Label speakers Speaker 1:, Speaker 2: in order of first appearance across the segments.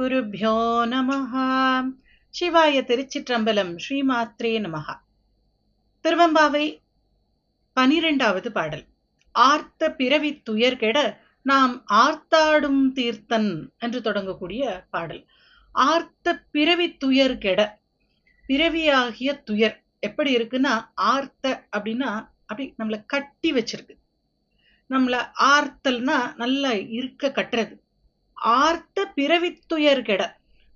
Speaker 1: ஓம் ஸ்ரீ நமஹ. சிவாய திருச்சிற்றம்பலம் ஸ்ரீமாத்ரே நமஹ. திருவம்பாவை பனிரெண்டாவது பாடல். ஆர்த்த பிறவி துயர் கெட நாம் ஆர்த்தாடும் தீர்த்தன் என்று தொடங்கக்கூடிய பாடல். ஆர்த்த பிறவி துயர் கெட பிறவியாகிய துயர் எப்படி இருக்குன்னா ஆர்த்த அப்படின்னா அப்படி நம்மளை கட்டி வச்சிருக்கு. நம்மள ஆர்த்தல்னா நல்லா இருக்க கட்டுறது. ஆர்த்த பிறவி துயர் கெட.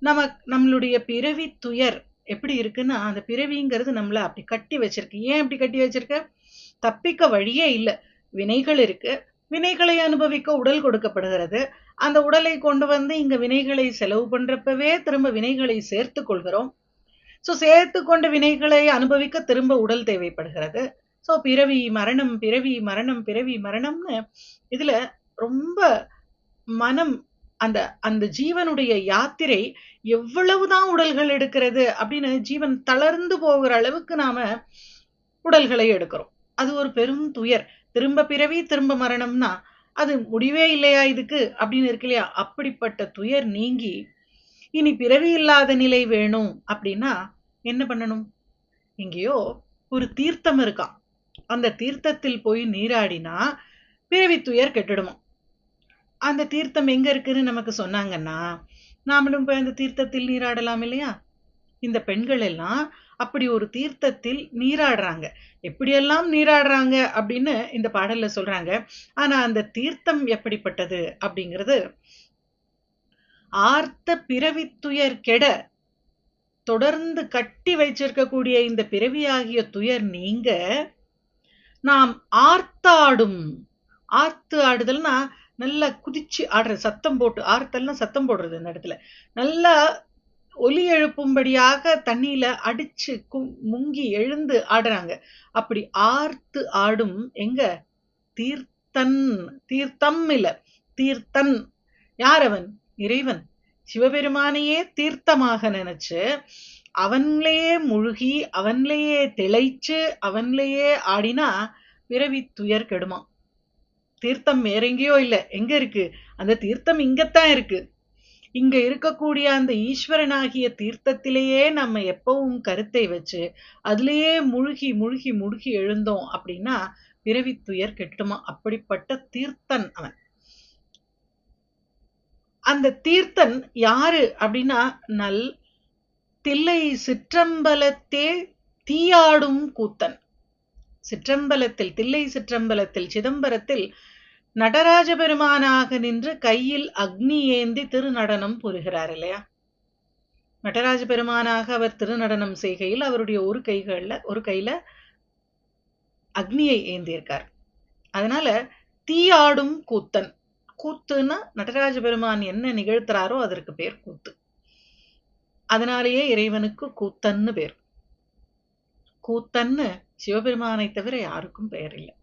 Speaker 1: நம்ம நம்மளுடைய பிறவி துயர் எப்படி இருக்குன்னா அந்த பிறவிங்கிறது நம்மளை அப்படி கட்டி வச்சிருக்கு. ஏன் அப்படி கட்டி வச்சிருக்க? தப்பிக்க வழியே இல்லை. வினைகள் இருக்கு. வினைகளை அனுபவிக்க உடல் கொடுக்கப்படுகிறது. அந்த உடலை கொண்டு வந்து இங்க வினைகளை செலவு பண்றப்பவே திரும்ப வினைகளை சேர்த்து கொள்கிறோம். ஸோ சேர்த்து கொண்ட வினைகளை அனுபவிக்க திரும்ப உடல் தேவைப்படுகிறது. ஸோ பிறவி மரணம் பிறவி மரணம் பிறவி மரணம்னு இதுல ரொம்ப மனம் அந்த அந்த ஜீவனுடைய யாத்திரை எவ்வளவுதான் உடல்கள் எடுக்கிறது அப்படின்னு ஜீவன் தளர்ந்து போகிற அளவுக்கு நாம உடல்களை எடுக்கிறோம். அது ஒரு பெரும் துயர். திரும்ப பிறவி திரும்ப மரணம்னா அது முடிவே இல்லையா இதுக்கு? அப்படின்னு இருக்கு இல்லையா? அப்படிப்பட்ட துயர் நீங்கி இனி பிறவி இல்லாத நிலை வேணும் அப்படின்னா என்ன பண்ணணும்? எங்கேயோ ஒரு தீர்த்தம் இருக்கான் அந்த தீர்த்தத்தில் போய் நீராடினா பிறவி துயர் கெட்டுடுமா அந்த தீர்த்தம் எங்க இருக்குன்னு நமக்கு சொன்னாங்கன்னா நாமளும் போய் அந்த தீர்த்தத்தில் நீராடலாம் இல்லையா? இந்த பெண்கள் எல்லாம் அப்படி ஒரு தீர்த்தத்தில் நீராடுறாங்க. எப்படியெல்லாம் நீராடுறாங்க அப்படின்னு இந்த பாடல்ல சொல்றாங்க. ஆனா அந்த தீர்த்தம் எப்படிப்பட்டது அப்படிங்கிறது ஆர்த்த பிறவி துயர் கெட தொடர்ந்து கட்டி வைச்சிருக்கக்கூடிய இந்த பிறவியாகிய துயர் நீங்க நாம் ஆர்த்தாடும். ஆர்த்து ஆடுதல்னா நல்லா குதிச்சு ஆடுற சத்தம் போட்டு ஆறுத்தல்லாம் சத்தம் போடுறது இந்த இடத்துல. நல்லா ஒலி எழுப்பும்படியாக தண்ணியில அடிச்சு முங்கி எழுந்து ஆடுறாங்க. அப்படி ஆர்த்து ஆடும் எங்க? தீர்த்தன் தீர்த்தம் இல்ல தீர்த்தன். யார் அவன் இறைவன். சிவபெருமானையே தீர்த்தமாக நினைச்சு அவன்லேயே முழுகி அவன்லேயே திளைச்சு அவன்லேயே ஆடினா பிறவி துயர் கெடுமான் தீர்த்தம் வேற எங்கேயோ இல்ல எங்க இருக்கு? அந்த தீர்த்தம் இங்கத்தான் இருக்கு. இங்க இருக்கக்கூடிய அந்த ஈஸ்வரனாகிய தீர்த்தத்திலேயே நம்ம எப்பவும் கருத்தை வச்சு அதுலேயே முழுகி முழுகி முழுகி எழுந்தோம் அப்படின்னா பிறவி துயர் கெட்டுமா? அப்படிப்பட்ட தீர்த்தன் அவன். அந்த தீர்த்தன் யாரு அப்படின்னா நல் தில்லை சிற்றம்பலத்தே தீயாடும் கூத்தன். சிற்றம்பலத்தில் தில்லை சிற்றம்பலத்தில் சிதம்பரத்தில் நடராஜ பெருமானாக நின்று கையில் அக்னி ஏந்தி திருநடனம் புரிகிறார் இல்லையா? நடராஜ பெருமானாக அவர் திருநடனம் செய்கையில் அவருடைய ஒரு கைகளில் ஒரு கையில அக்னியை ஏந்தியிருக்கார் அதனால தீயாடும் கூத்தன். கூத்துன்னா நடராஜ பெருமான் என்ன நிகழ்த்துறாரோ அதற்கு பேர் கூத்து. அதனாலேயே இறைவனுக்கு கூத்தன்னு பேர். கூத்தன்னு சிவபெருமானை தவிர யாருக்கும் பெயர் இல்லை.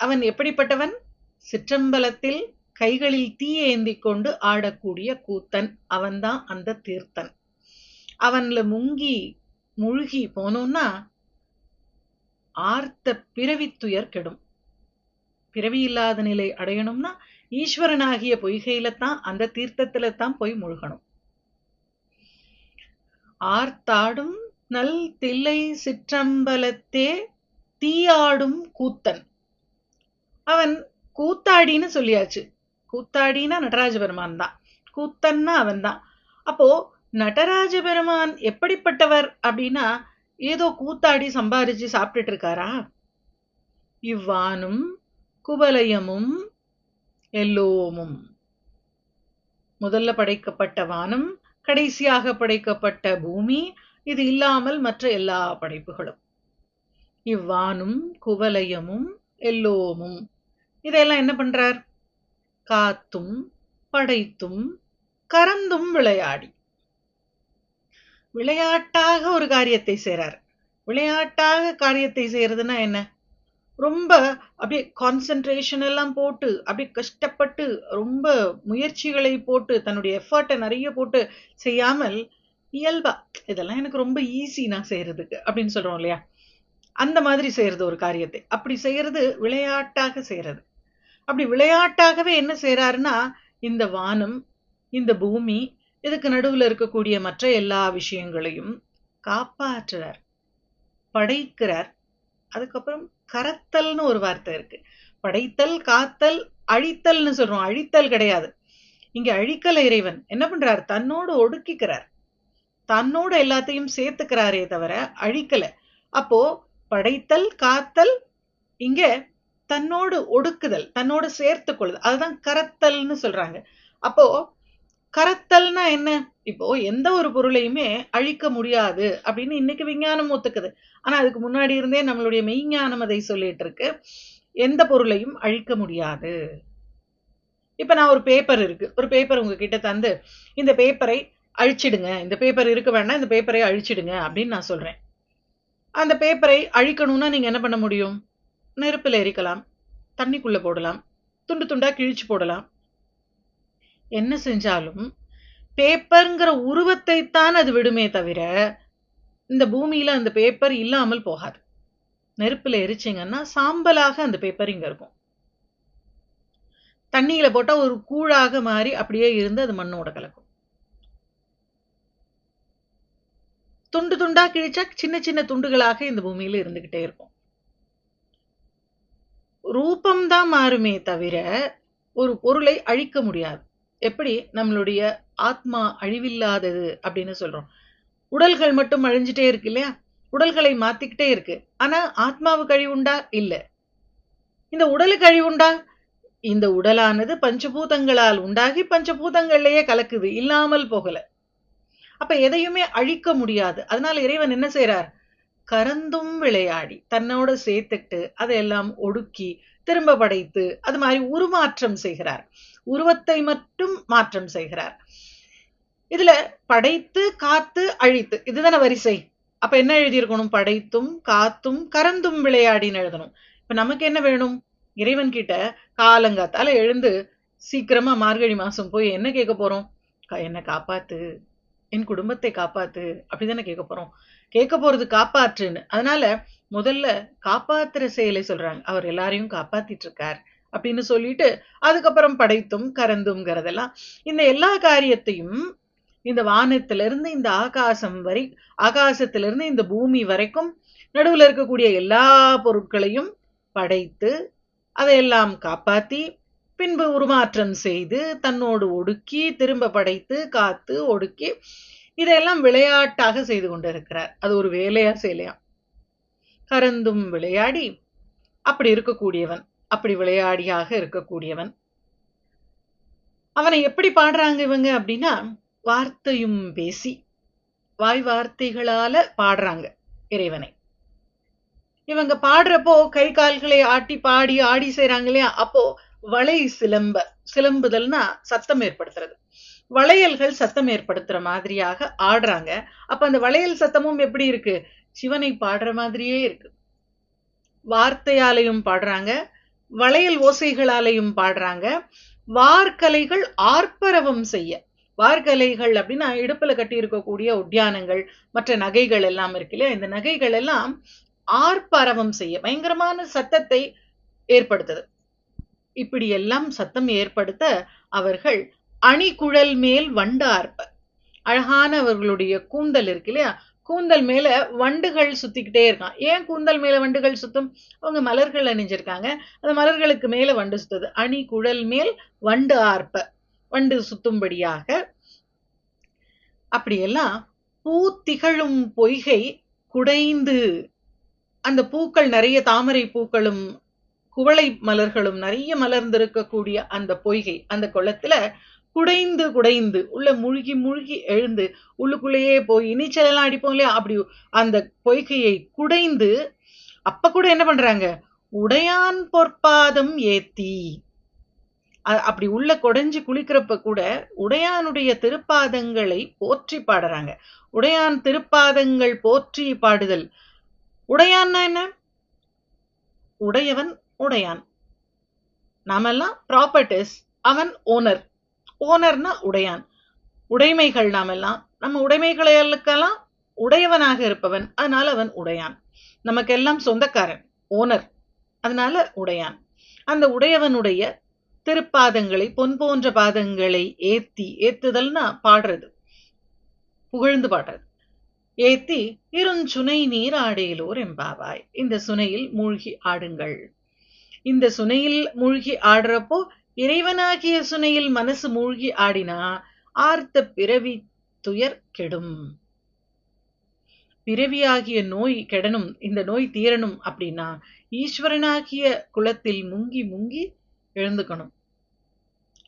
Speaker 1: அவன் எப்படிப்பட்டவன்? சிற்றம்பலத்தில் கைகளில் தீ ஏந்தி கொண்டு ஆடக்கூடிய கூத்தன். அவன்தான் அந்த தீர்த்தன். அவன்ல முங்கி முழுகி போனோம்னா ஆர்த்த பிறவி துயர் கெடும். பிறவி இல்லாத நிலை அடையணும்னா ஈஸ்வரனாகிய பொய்கையில தான் அந்த தீர்த்தத்துல தான் போய் முழுகணும். ஆர்த்தாடும் நல் தில்லை சிற்றம்பலத்தே தீயாடும் கூத்தன். அவன் கூத்தாடின்னு சொல்லியாச்சு. கூத்தாடினா நடராஜ பெருமான் தான். கூத்தன்னா அவன் தான். அப்போ நடராஜ பெருமான் எப்படிப்பட்டவர் அப்படின்னா ஏதோ கூத்தாடி சம்பாரிச்சு சாப்பிட்டுட்டு இருக்காரா? இவ்வானும் குவலயமும் எல்லோமும். முதல்ல படைக்கப்பட்ட வானம் கடைசியாக படைக்கப்பட்ட பூமி இது இல்லாமல் மற்ற எல்லா படைப்புகளும். இவ்வானும் குவலயமும் எல்லோமும். இதெல்லாம் என்ன பண்றார்? காத்தும் படைத்தும் கறந்தும் விளையாடி. விளையாட்டாக ஒரு காரியத்தை செய்றார். விளையாட்டாக காரியத்தை செய்யறதுன்னா என்ன? ரொம்ப அப்படியே கான்சென்ட்ரேஷன் எல்லாம் போட்டு அப்படியே கஷ்டப்பட்டு ரொம்ப முயற்சிகளை போட்டு தன்னுடைய எஃபர்ட்டை நிறைய போட்டு செய்யாமல் இயல்பா இதெல்லாம் எனக்கு ரொம்ப ஈஸி நான் செய்யறதுக்கு அப்படின்னு சொல்றோம் இல்லையா? அந்த மாதிரி செய்யறது ஒரு காரியத்தை. அப்படி செய்யறது விளையாட்டாக செய்யறது. அப்படி விளையாட்டாகவே என்ன செய்றாருன்னா இந்த வானம் இந்த பூமி இதுக்கு நடுவுல இருக்கக்கூடிய மற்ற எல்லா விஷயங்களையும் காப்பாற்றுறார் படைக்கிறார். அதுக்கப்புறம் கரத்தல்னு ஒரு வார்த்தை இருக்கு. படைத்தல் காத்தல் அழித்தல்னு சொல்றோம். அழித்தல் கிடையாது. இங்க அழிக்கல இறைவன். என்ன பண்றார்? தன்னோடு ஒடுக்கிக்கிறார். தன்னோட எல்லாத்தையும் சேர்த்துக்கிறாரே தவிர அழிக்கல. அப்போ படைத்தல் காத்தல் இங்க தன்னோடு ஒடுக்குதல் தன்னோடு சேர்த்து கொள்ளுதல். அதுதான் கரத்தல்னு சொல்றாங்க. அப்போ கரத்தல்னா என்ன? இப்போ எந்த ஒரு பொருளையுமே அழிக்க முடியாது அப்படின்னு இன்னைக்கு விஞ்ஞானம் ஒத்துக்குது. ஆனா அதுக்கு முன்னாடி இருந்தே நம்மளுடைய மெய்ஞானம் அதை சொல்லிட்டு இருக்கு எந்த பொருளையும் அழிக்க முடியாது. இப்ப நான் ஒரு பேப்பர் இருக்கு. ஒரு பேப்பர் உங்ககிட்ட தந்து இந்த பேப்பரை அழிச்சிடுங்க. இந்த பேப்பர் இருக்க வேண்டாம் இந்த பேப்பரை அழிச்சிடுங்க அப்படின்னு நான் சொல்றேன். அந்த பேப்பரை அழிக்கணும்னா நீங்க என்ன பண்ண முடியும்? நெருப்பில் எரிக்கலாம் தண்ணிக்குள்ள போடலாம் துண்டு துண்டா கிழிச்சு போடலாம். என்ன செஞ்சாலும் பேப்பர்ங்கிற உருவத்தை தான் அது விடுமே தவிர இந்த பூமியில அந்த பேப்பர் இல்லாமல் போகாது. நெருப்புல எரிச்சிங்கன்னா சாம்பலாக அந்த பேப்பர் இங்க இருக்கும். தண்ணியில போட்டா ஒரு கூழாக மாறி அப்படியே இருந்து அது மண்ணோட கலக்கும். துண்டு துண்டா கிழிச்சா சின்ன சின்ன துண்டுகளாக இந்த பூமியில இருந்துகிட்டே இருக்கும். ரூபம்தான் மாறுமே தவிர ஒரு பொருளை அழிக்க முடியாது. எப்படி? நம்மளுடைய ஆத்மா அழிவில்லாதது அப்படின்னு சொல்றோம். உடல்கள் மட்டும் அழிஞ்சிட்டே இருக்கு இல்லையா? உடல்களை மாத்திக்கிட்டே இருக்கு. ஆனா ஆத்மாவுக்கு அழிவுண்டா இல்ல. இந்த உடலுக்கு அழிவுண்டா இந்த உடலானது பஞ்சபூதங்களால் உண்டாகி பஞ்சபூதங்கள்லயே கலக்குது. இல்லாமல் போகல. அப்ப எதையுமே அழிக்க முடியாது. அதனால இறைவன் என்ன செய்யறார் கரந்தும் விளையாடி தன்னோட சேர்த்துட்டு அதையெல்லாம் ஒடுக்கி திரும்ப படைத்து அது மாதிரி உருமாற்றம் செய்கிறார். உருவத்தை மட்டும் மாற்றம் செய்கிறார். இதுல படைத்து காத்து அழித்து இதுதானே வரிசை. அப்ப என்ன எழுதியிருக்கணும்? படைத்தும் காத்தும் கரந்தும் விளையாடின்னு எழுதணும். இப்ப நமக்கு என்ன வேணும்? இறைவன் கிட்ட காலங்காத்தால எழுந்து சீக்கிரமா மார்கழி மாசம் போய் என்ன கேட்க போறோம்? என்ன காப்பாத்து என் குடும்பத்தை காப்பாத்து அப்படிதானே கேட்க போறோம். கேட்க போறது காப்பாற்றுன்னு. அதனால முதல்ல காப்பாத்துற செயலை சொல்றாங்க. அவர் எல்லாரையும் காப்பாத்திட்டு இருக்கார் அப்படின்னு சொல்லிட்டு அதுக்கப்புறம் படைத்தும் கரந்தும்ங்கிறதெல்லாம் இந்த எல்லா காரியத்தையும் இந்த வானத்திலிருந்து இந்த ஆகாசம் வரை ஆகாசத்திலிருந்து இந்த பூமி வரைக்கும் நடுவில் இருக்கக்கூடிய எல்லா பொருட்களையும் படைத்து அதையெல்லாம் காப்பாத்தி பின்பு உருமாற்றம் செய்து தன்னோடு ஒடுக்கி திரும்ப படைத்து காத்து ஒடுக்கி இதையெல்லாம் விளையாட்டாக செய்து கொண்டிருக்கிறார். அது ஒரு வேலையா செய்யலையா கறந்தும் விளையாடி அப்படி இருக்கக்கூடியவன் அப்படி விளையாடியாக இருக்கக்கூடியவன். அவனை எப்படி பாடுறாங்க இவங்க அப்படின்னா வார்த்தையும் பேசி வாய் வார்த்தைகளால பாடுறாங்க இறைவனை. இவங்க பாடுறப்போ கை கால்களை ஆட்டி பாடி ஆடி செய்றாங்க இல்லையா? அப்போ வளை சிலம்ப சிலம்புதல்னா சத்தம் ஏற்படுத்துறது. வளையல்கள் சத்தம் ஏற்படுத்துற மாதிரியாக ஆடுறாங்க. அப்ப அந்த வளையல் சத்தமும் எப்படி இருக்கு? சிவனை பாடுற மாதிரியே இருக்கு. வார்த்தையாலையும் பாடுறாங்க. வளையல் ஓசைகளாலையும் பாடுறாங்க. வார்கலைகள் ஆர்ப்பரவம் செய்ய. வார்கலைகள் அப்படின்னா இடுப்புல கட்டி இருக்கக்கூடிய உத்தியானங்கள் மற்ற நகைகள் எல்லாம் இருக்கு இல்லையா? இந்த நகைகள் எல்லாம் ஆர்ப்பரவம் செய்ய பயங்கரமான சத்தத்தை ஏற்படுத்துது. இப்படி எல்லாம் சத்தம் ஏற்படுத்த அவர்கள் அணிகுழல் மேல் வண்டு ஆர்ப்ப அழகான அவர்களுடைய கூந்தல் இருக்கு இல்லையா? கூந்தல் மேல வண்டுகள் சுத்திக்கிட்டே இருக்கான். ஏன் கூந்தல் மேல வண்டுகள் சுத்தும்? அவங்க மலர்கள் அணிஞ்சிருக்காங்க. அந்த மலர்களுக்கு மேல வண்டு சுத்துது. அணி குழல் மேல் வண்டு ஆர்ப்ப. வண்டு சுத்தும்படியாக அப்படியெல்லாம் பூ திகழும் பொய்கை குடைந்து அந்த பூக்கள் நிறைய தாமரை பூக்களும் குவளை மலர்களும் நிறைய மலர்ந்திருக்கக்கூடிய அந்த பொய்கை. அந்த குளத்துல குடைந்து குடைந்து உள்ள முழுகி முழுகி எழுந்து உள்ளுக்குள்ளேயே போய் நீச்சல் எல்லாம் அடிப்போம் இல்லையா? அப்படி அந்த பொய்கையை குடைந்து அப்ப கூட என்ன பண்றாங்க? உடையான் பொற்பாதம் ஏத்தி. அப்படி உள்ள குடைஞ்சு குளிக்கிறப்ப கூட உடையானுடைய திருப்பாதங்களை போற்றி பாடுறாங்க. உடையான் திருப்பாதங்கள் போற்றி பாடுதல். உடையான்னா என்ன? உடையவன் உடையான். நாமெல்லாம் ப்ராப்பர்ட்டிஸ் அவன் ஓனர் ஓனர்னா உடையான். உடைமைகள் நாமெல்லாம் நம்ம உடைமைகளுக்கெல்லாம் உடையவனாக இருப்பவன் அதனால அவன் உடையான். நமக்கெல்லாம் சொந்தக்காரன் ஓனர் அதனால உடையான். அந்த உடையவனுடைய திருப்பாதங்களை பொன் போன்ற பாதங்களை ஏத்தி ஏத்துதல்னா பாடுறது புகழ்ந்து பாடுறது. ஏத்தி இருஞ்சுனை நீர் ஆடையிலோர் எம்பாவாய் இந்த சுனையில் மூழ்கி ஆடுங்கள். இந்த சுனையில் மூழ்கி ஆடுறப்போ இறைவனாகிய சுனையில் மனசு மூழ்கி ஆடினா ஆர்த்த பிறவி துயர் கெடும். பிறவியாகிய நோய் கெடணும் இந்த நோய் தீரணும் அப்படின்னா ஈஸ்வரனாகிய குலத்தில் முங்கி முங்கி எழுந்துக்கணும்.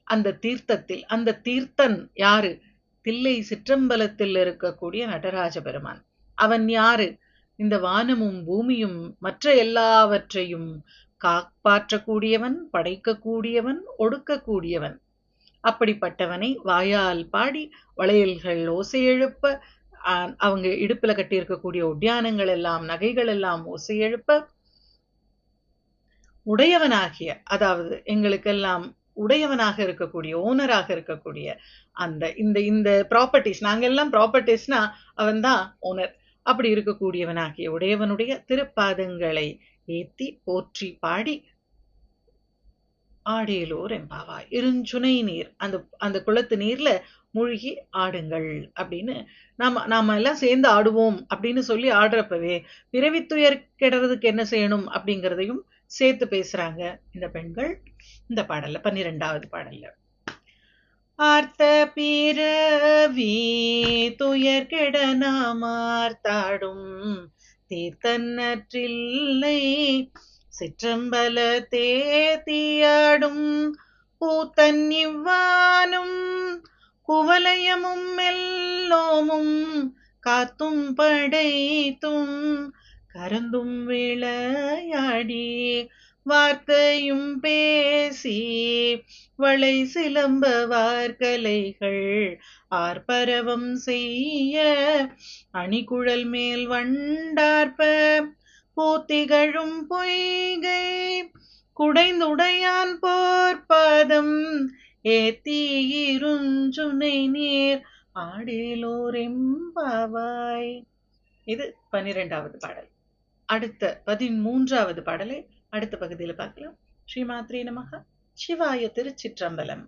Speaker 1: அந்த தீர்த்தத்தில் அந்த தீர்த்தன் யாரு? தில்லை சிற்றம்பலத்தில் இருக்கக்கூடிய நடராஜ பெருமான். அவன் யாரு? இந்த வானமும் பூமியும் மற்ற எல்லாவற்றையும் காப்பாற்றக்கூடியவன் படைக்கக்கூடியவன் ஒடுக்கக்கூடியவன். அப்படிப்பட்டவனை வாயால் பாடி வளையல்கள் ஓசையெழுப்ப அவங்க இடுப்புல கட்டியிருக்கக்கூடிய ஒட்டியானங்கள் எல்லாம் நகைகள் எல்லாம் ஓசை உடையவனாகிய அதாவது எங்களுக்கெல்லாம் உடையவனாக இருக்கக்கூடிய ஓனராக இருக்கக்கூடிய அந்த இந்த இந்த ப்ராப்பர்ட்டிஸ் நாங்க எல்லாம் ப்ராப்பர்ட்டிஸ்னா அவன் தான் ஓனர் அப்படி இருக்கக்கூடியவனாகிய உடையவனுடைய திருப்பாதங்களை ஏத்தி போற்றி பாடி. ஆடேலோர் எம்பாவா இருஞ்சுனை நீர். அந்த அந்த குளத்து நீர்ல மூழ்கி ஆடுங்கள் அப்படின்னு நாம நாம எல்லாம் சேர்ந்து ஆடுவோம் அப்படின்னு சொல்லி ஆடுறப்பவே பிறவித்துயர் கெடுறதுக்கு என்ன செய்யணும் அப்படிங்கிறதையும் சேர்த்து பேசுறாங்க இந்த பெண்கள் இந்த பாடல்ல பன்னிரெண்டாவது பாடல்ல. ஆர்த்த பிறவி துயர் கெட நாம் ஆர்த்தாடும் தீர்த்தன்னற்றில்லை சிற்றம்பல தேத்தியாடும் பூத்தன் இவ்வானும் குவலயமும் எல்லோமும் காத்தும் படைத்தும் கரந்தும் விளையாடி வார்த்தையும் பேசி வளை சிலம்ப வார்கலைகள். ஆர்ப்பரவம் செய்ய அணிகுழல் மேல் வண்டார்ப்ப. பூத்திகழும் பொய்கை குடைந்துடையான் போர்ப்பாதம். ஏத்தீருஞ்சுனை நீர் ஆடேலோரெம்பாவாய். இது பனிரெண்டாவது பாடல். அடுத்த பதிமூன்றாவது பாடலை அடுத்த பகுதியில் பார்க்கலாம். ஸ்ரீமாத்ரே நமக. சிவாய திருச்சிற்றம்பலம்.